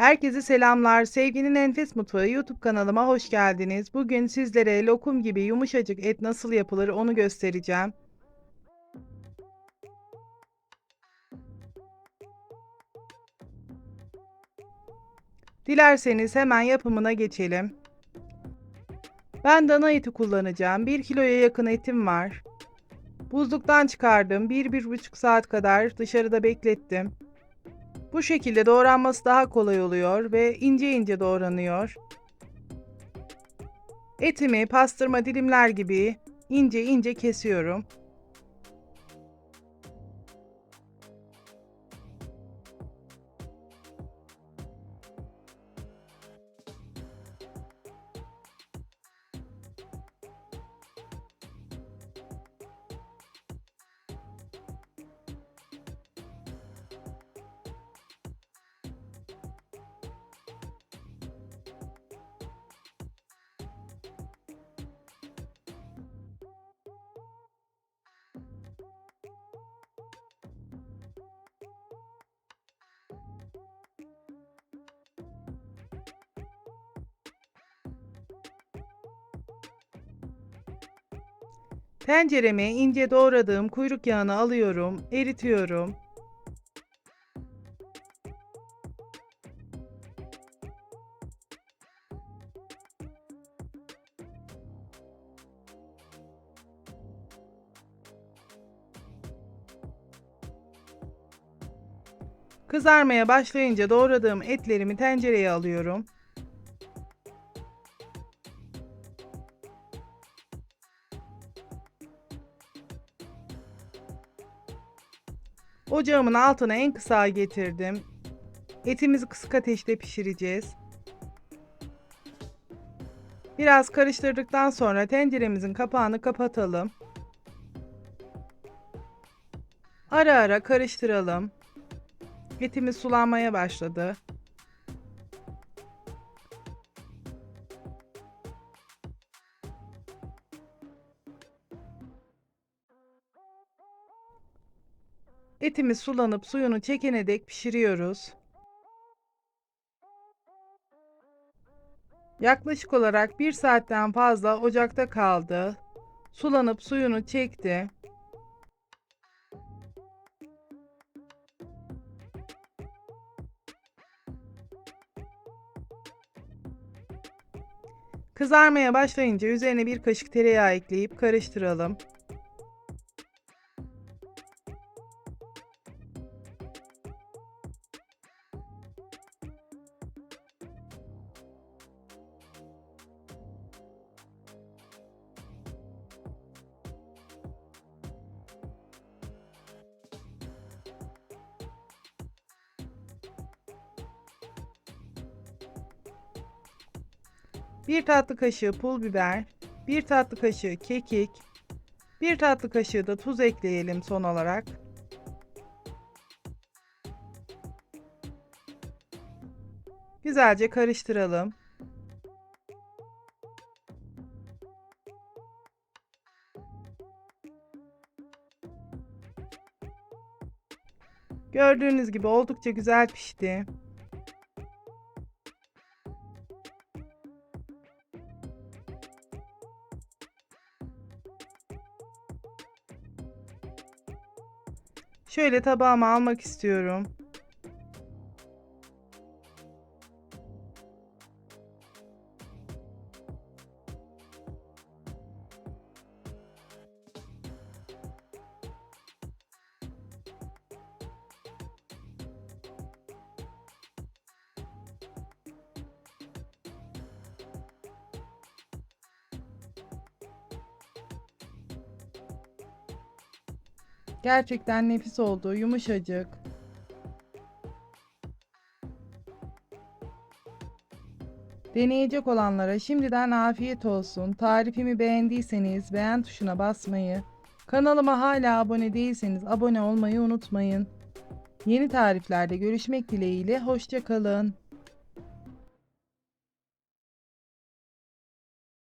Herkese selamlar. Sevginin Enfes Mutfağı YouTube kanalıma hoş geldiniz. Bugün sizlere lokum gibi yumuşacık et nasıl yapılır onu göstereceğim. Dilerseniz hemen yapımına geçelim. Ben dana eti kullanacağım. 1 kiloya yakın etim var. Buzluktan çıkardım. 1-1,5 saat kadar dışarıda beklettim. Bu şekilde doğranması daha kolay oluyor ve ince ince doğranıyor. Etimi pastırma dilimler gibi ince ince kesiyorum. Tencereme ince doğradığım kuyruk yağını alıyorum, eritiyorum. Kızarmaya başlayınca doğradığım etlerimi tencereye alıyorum. Ocağımın altına en kısa getirdim. Etimizi kısık ateşte pişireceğiz. Biraz karıştırdıktan sonra tenceremizin kapağını kapatalım. Ara ara karıştıralım. Etimiz sulanmaya başladı. Etimiz sulanıp suyunu çekene dek pişiriyoruz. Yaklaşık olarak bir saatten fazla ocakta kaldı. Sulanıp suyunu çekti. Kızarmaya başlayınca üzerine bir kaşık tereyağı ekleyip karıştıralım. Bir tatlı kaşığı pul biber, bir tatlı kaşığı kekik, bir tatlı kaşığı da tuz ekleyelim son olarak. Güzelce karıştıralım. Gördüğünüz gibi oldukça güzel pişti. Şöyle tabağıma almak istiyorum. Gerçekten nefis oldu, yumuşacık. Deneyecek olanlara şimdiden afiyet olsun. Tarifimi beğendiyseniz beğen tuşuna basmayı, kanalıma hala abone değilseniz abone olmayı unutmayın. Yeni tariflerde görüşmek dileğiyle, hoşça kalın.